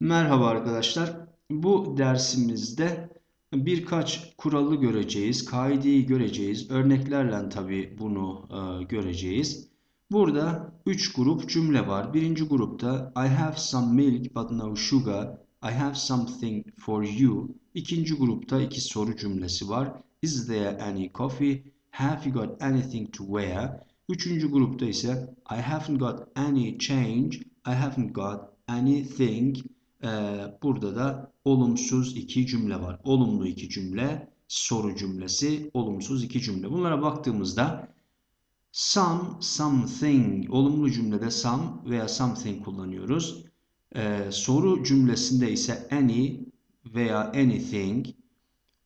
Merhaba arkadaşlar. Bu dersimizde birkaç kuralı göreceğiz, kaideyi göreceğiz. Örneklerle tabii bunu e, göreceğiz. Burada üç grup cümle var. Birinci grupta I have some milk but no sugar. I have something for you. İkinci grupta iki soru cümlesi var. Is there any coffee? Have you got anything to wear? Üçüncü grupta ise I haven't got any change. I haven't got anything. Ee, burada da olumsuz iki cümle var. Olumlu iki cümle, soru cümlesi, olumsuz iki cümle. Bunlara baktığımızda some, something, olumlu cümlede some veya something kullanıyoruz. Ee, soru cümlesinde ise any veya anything,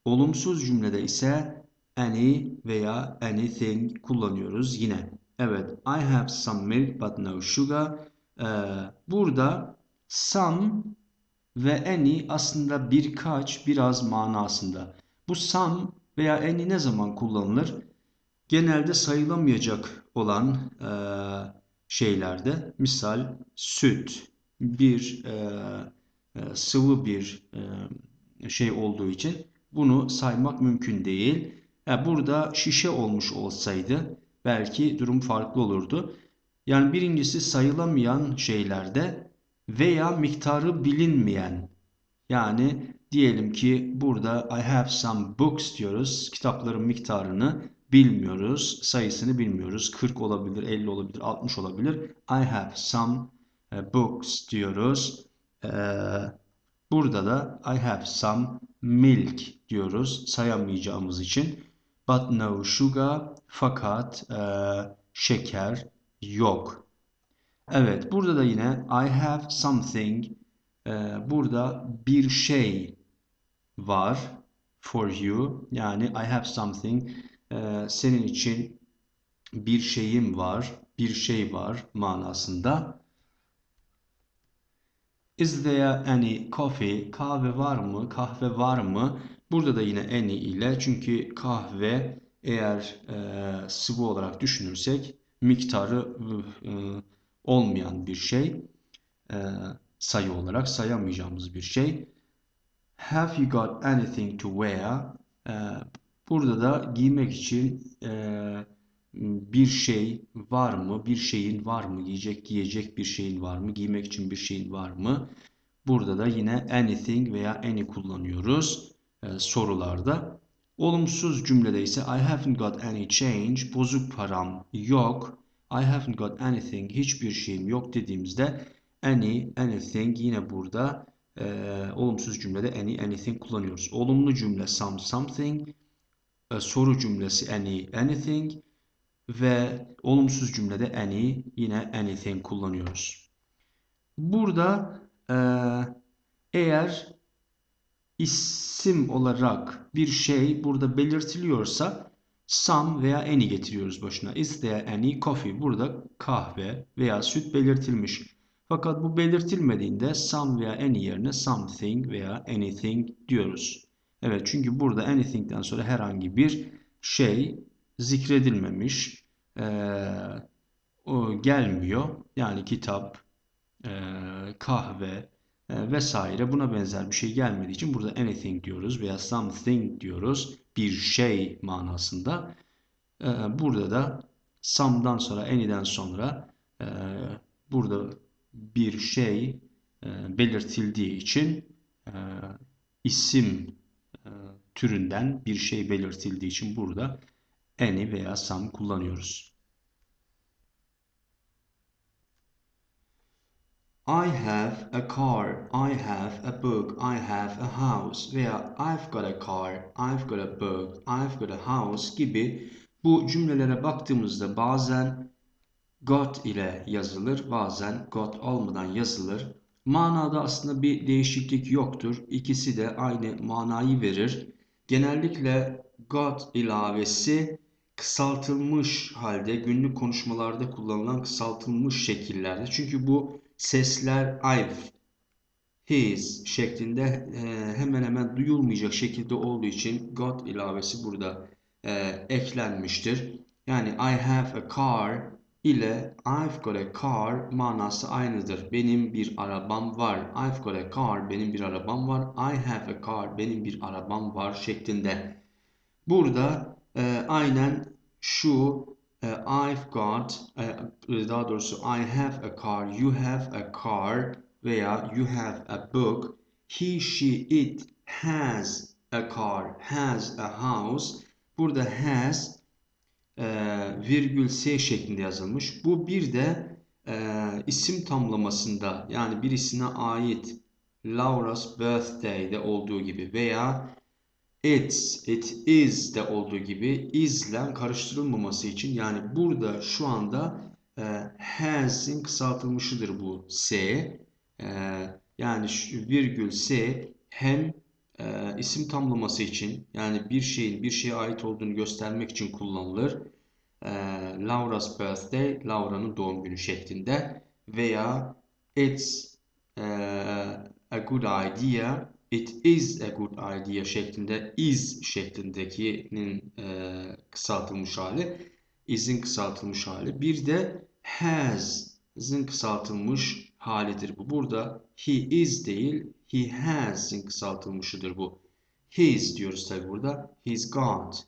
olumsuz cümlede ise any veya anything kullanıyoruz yine. Evet, I have some milk but no sugar. Ee, burada some ve any aslında birkaç, biraz manasında. Bu some veya any ne zaman kullanılır? Genelde sayılamayacak olan e, şeylerde, misal süt, bir e, e, sıvı bir e, şey olduğu için bunu saymak mümkün değil. Yani burada şişe olmuş olsaydı belki durum farklı olurdu. Yani birincisi sayılamayan şeylerde veya miktarı bilinmeyen yani diyelim ki burada I have some books diyoruz. Kitapların miktarını bilmiyoruz. Sayısını bilmiyoruz. 40 olabilir, 50 olabilir, 60 olabilir. I have some e, books diyoruz. Ee, burada da I have some milk diyoruz sayamayacağımız için. But no sugar fakat e, şeker yok. Evet, burada da yine I have something. Ee, burada bir şey var for you. Yani I have something. Ee, senin için bir şeyim var, bir şey var manasında. Is there any coffee? Kahve var mı? Kahve var mı? Burada da yine any ile çünkü kahve eğer e, sıvı olarak düşünürsek miktarı e, olmayan bir şey. E, sayı olarak sayamayacağımız bir şey. Have you got anything to wear? E, burada da giymek için e, bir şey var mı? Bir şeyin var mı? Giyecek giyecek bir şeyin var mı? Giymek için bir şeyin var mı? Burada da yine anything veya any kullanıyoruz sorularda. Olumsuz cümlede ise I haven't got any change, bozuk param yok. I haven't got anything, hiçbir şeyim yok dediğimizde any, anything yine burada e, olumsuz cümlede any, anything kullanıyoruz. Olumlu cümle some, something, e, soru cümlesi any, anything ve olumsuz cümlede any yine anything kullanıyoruz. Burada e, eğer isim olarak bir şey burada belirtiliyorsa some veya any getiriyoruz başına. Is there any coffee? Burada kahve veya süt belirtilmiş. Fakat bu belirtilmediğinde some veya any yerine something veya anything diyoruz. Evet çünkü burada anything'den sonra herhangi bir şey zikredilmemiş. Ee, o gelmiyor. Yani kitap, e, kahve e, vesaire buna benzer bir şey gelmediği için burada anything diyoruz veya something diyoruz. Bir şey manasında. E, burada da some'dan sonra any'den sonra e, burada bir şey e, belirtildiği için e, isim e, türünden bir şey belirtildiği için burada any veya some kullanıyoruz. I have a car, I have a book, I have a house veya I've got a car, I've got a book, I've got a house gibi bu cümlelere baktığımızda bazen got ile yazılır, bazen got olmadan yazılır. Manada aslında bir değişiklik yoktur. İkisi de aynı manayı verir. Genellikle got ilavesi kısaltılmış halde günlük konuşmalarda kullanılan kısaltılmış şekillerde. Çünkü bu sesler I've, his şeklinde e, hemen hemen duyulmayacak şekilde olduğu için got ilavesi burada e, eklenmiştir. Yani I have a car ile I've got a car manası aynıdır. Benim bir arabam var. I've got a car, benim bir arabam var. I have a car, benim bir arabam var şeklinde. Burada e, aynen şu I've got, e, daha doğrusu I have a car, you have a car veya you have a book. He, she, it has a car, has a house. Burada has virgül S şeklinde yazılmış. Bu bir de isim tamlamasında yani birisine ait Laura's birthday'de olduğu gibi veya it's, it is de olduğu gibi is'le karıştırılmaması için yani burada şu anda e, has'in kısaltılmışıdır bu S. E, yani şu virgül S hem e, isim tamlaması için yani bir şeyin bir şeye ait olduğunu göstermek için kullanılır. E, Laura's birthday, Laura'nın doğum günü şeklinde veya it's e, a good idea, it is a good idea şeklinde is şeklindekinin e, kısaltılmış hali, is'in kısaltılmış hali. Bir de has'ın kısaltılmış halidir bu. Burada he is değil, he has'in kısaltılmışıdır bu. His diyoruz tabi burada. He's got,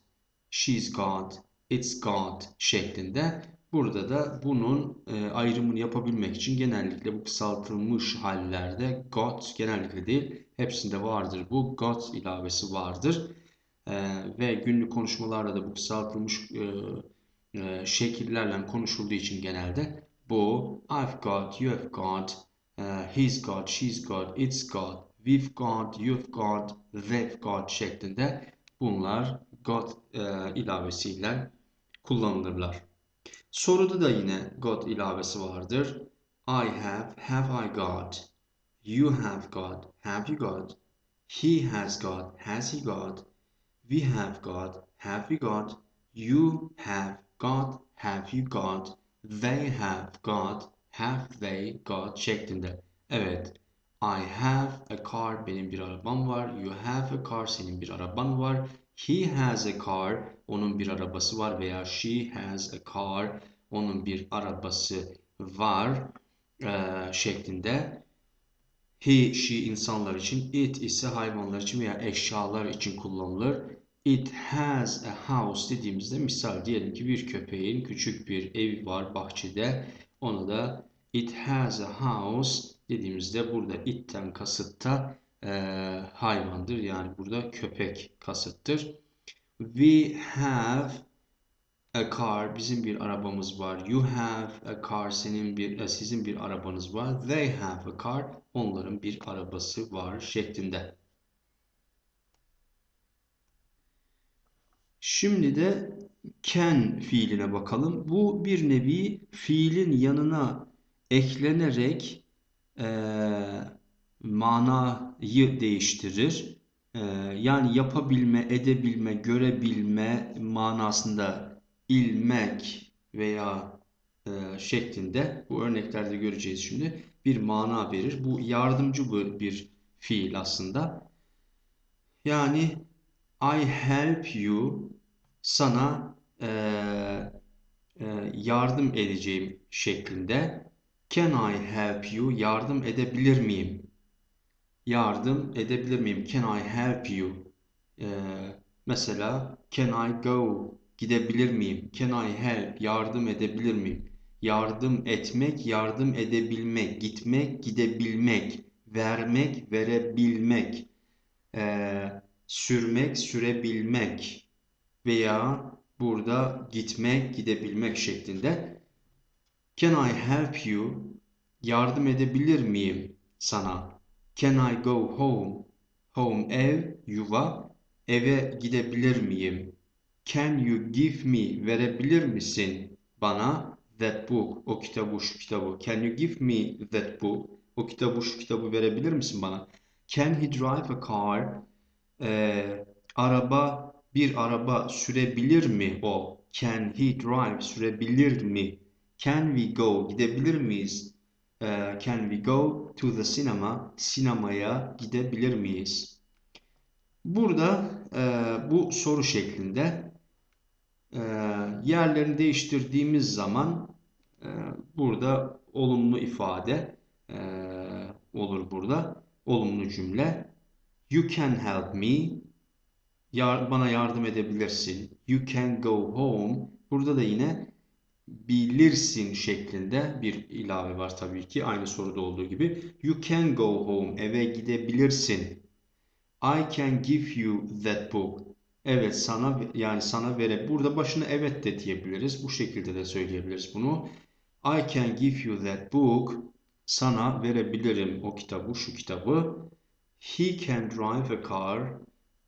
she's got, it's got şeklinde. Burada da bunun e, ayrımını yapabilmek için genellikle bu kısaltılmış hallerde got genellikle değil hepsinde vardır bu got ilavesi vardır. E, ve günlük konuşmalarda da bu kısaltılmış e, e, şekillerle konuşulduğu için genelde bu I've got, you have got, uh, he's got, she's got, it's got, we've got, you've got, they've got şeklinde bunlar got e, ilavesiyle kullanılırlar. Soruda da yine got ilavesi vardır. I have, have I got, you have got, have you got, he has got, has he got, we have got, have we got, you have got, have you got, they have got, have they got şeklinde. Evet. I have a car, benim bir arabam var. You have a car, senin bir araban var. He has a car, onun bir arabası var veya she has a car, onun bir arabası var e, şeklinde. He, she insanlar için, it ise hayvanlar için veya eşyalar için kullanılır. It has a house dediğimizde misal diyelim ki bir köpeğin küçük bir evi var bahçede. Ona da it has a house dediğimizde burada it'ten kasıt da e, hayvandır. Yani burada köpek kasıttır. We have a car bizim bir arabamız var. You have a car senin bir e, sizin bir arabanız var. They have a car onların bir arabası var şeklinde. Şimdi de can fiiline bakalım. Bu bir nevi fiilin yanına eklenerek e, manayı değiştirir. E, yani yapabilme, edebilme, görebilme manasında ilmek veya e, şeklinde bu örneklerde göreceğiz şimdi bir mana verir. Bu yardımcı bir fiil aslında. Yani I help you sana e, e, yardım edeceğim şeklinde. Can I help you? Yardım edebilir miyim? Yardım edebilir miyim? Can I help you? E, mesela can I go? Gidebilir miyim? Can I help? Yardım edebilir miyim? Yardım etmek, yardım edebilmek, gitmek, gidebilmek, vermek, verebilmek, e, sürmek, sürebilmek veya burada gitmek, gidebilmek şeklinde. Can I help you? Yardım edebilir miyim sana? Can I go home? Home ev, yuva. Eve gidebilir miyim? Can you give me? Verebilir misin bana that book? O kitabı, şu kitabı. Can you give me that book? O kitabı, şu kitabı verebilir misin bana? Can he drive a car? Ee, araba, bir araba sürebilir mi o? Can he drive? Sürebilir mi? Can we go? Gidebilir miyiz? Ee, can we go to the cinema? Sinemaya gidebilir miyiz? Burada e, bu soru şeklinde e, yerlerini değiştirdiğimiz zaman Ee, burada olumlu ifade e, olur burada. Olumlu cümle. You can help me. Yar- bana yardım edebilirsin. You can go home. Burada da yine bilirsin şeklinde bir ilave var tabii ki. Aynı soruda olduğu gibi. You can go home. Eve gidebilirsin. I can give you that book. Evet sana yani sana vere. Burada başına evet de diyebiliriz. Bu şekilde de söyleyebiliriz bunu. I can give you that book. Sana verebilirim o kitabı, şu kitabı. He can drive a car.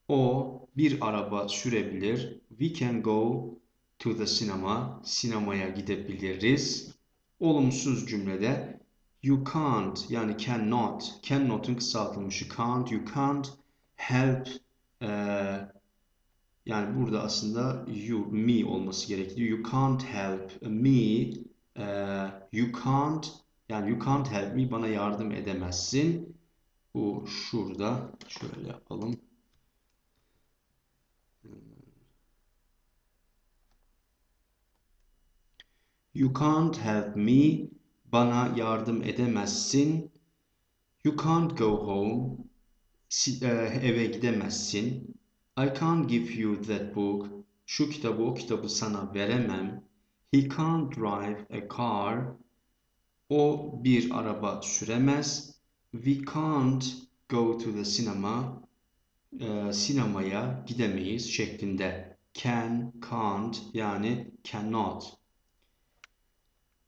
O bir araba sürebilir. We can go to the cinema. Sinemaya gidebiliriz. Olumsuz cümlede you can't yani cannot. Cannot'un kısaltılmışı can't. You can't help eee, yani burada aslında you, me olması gerekiyor. You can't help me. eee, you can't yani you can't help me bana yardım edemezsin. Bu şurada şöyle yapalım. You can't help me. Bana yardım edemezsin. You can't go home. E, eve gidemezsin. I can't give you that book. Şu kitabı o kitabı sana veremem. He can't drive a car. O bir araba süremez. We can't go to the cinema. E, sinemaya gidemeyiz şeklinde. Can, can't yani cannot.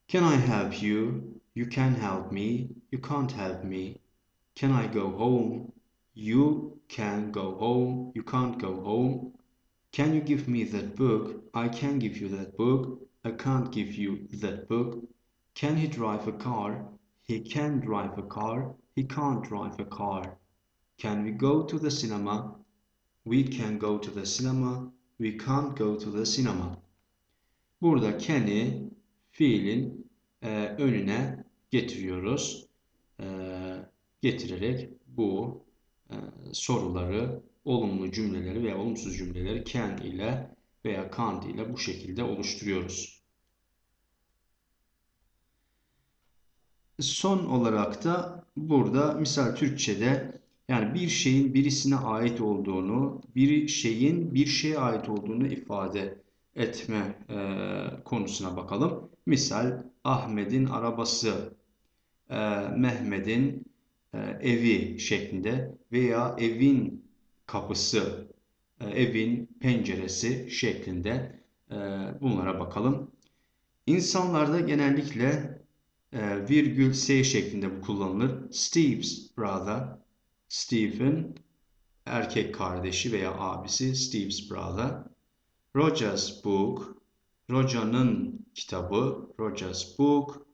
Can I help you? You can help me. You can't help me. Can I go home? You can go home. You can't go home. Can you give me that book? I can give you that book. I can't give you that book. Can he drive a car? He can drive a car. He can't drive a car. Can we go to the cinema? We can go to the cinema. We can't go to the cinema. Burada can'i fiilin e, önüne getiriyoruz. E, getirerek bu e, soruları, olumlu cümleleri veya olumsuz cümleleri can ile veya can't ile bu şekilde oluşturuyoruz. Son olarak da burada misal Türkçe'de yani bir şeyin birisine ait olduğunu, bir şeyin bir şeye ait olduğunu ifade etme e, konusuna bakalım. Misal Ahmet'in arabası, e, Mehmet'in e, evi şeklinde veya evin kapısı, e, evin penceresi şeklinde bunlara bakalım. İnsanlarda genellikle virgül S şeklinde bu kullanılır. Steve's brother, Steve'in erkek kardeşi veya abisi Steve's brother. Roger's book, Roger'ın kitabı, Roger's book.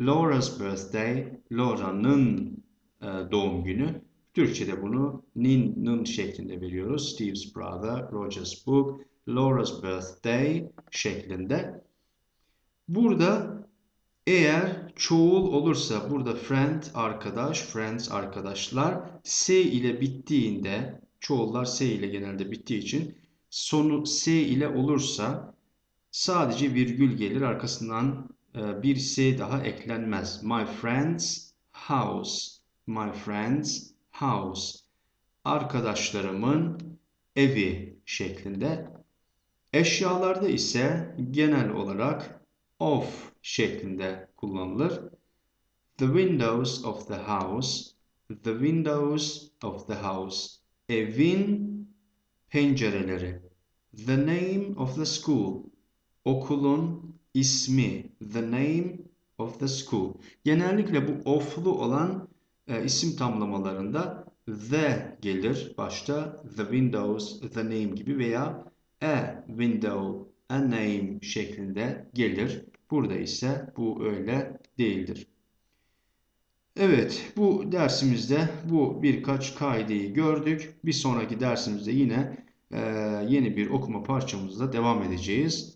Laura's birthday, Laura'nın e, doğum günü. Türkçe'de bunu nin, nın şeklinde veriyoruz. Steve's brother, Roger's book, Laura's birthday şeklinde. Burada eğer çoğul olursa burada friend arkadaş, friends arkadaşlar S ile bittiğinde çoğullar S ile genelde bittiği için sonu S ile olursa sadece virgül gelir arkasından e, bir S daha eklenmez. My friend's house. My friend's house. Arkadaşlarımın evi şeklinde. Eşyalarda ise genel olarak of şeklinde kullanılır. The windows of the house. The windows of the house. Evin pencereleri. The name of the school. Okulun ismi. The name of the school. Genellikle bu of'lu olan e, isim tamlamalarında the gelir başta. The windows, the name gibi veya a window, a name şeklinde gelir. Burada ise bu öyle değildir. Evet, bu dersimizde bu birkaç kaideyi gördük. Bir sonraki dersimizde yine e, yeni bir okuma parçamızla devam edeceğiz.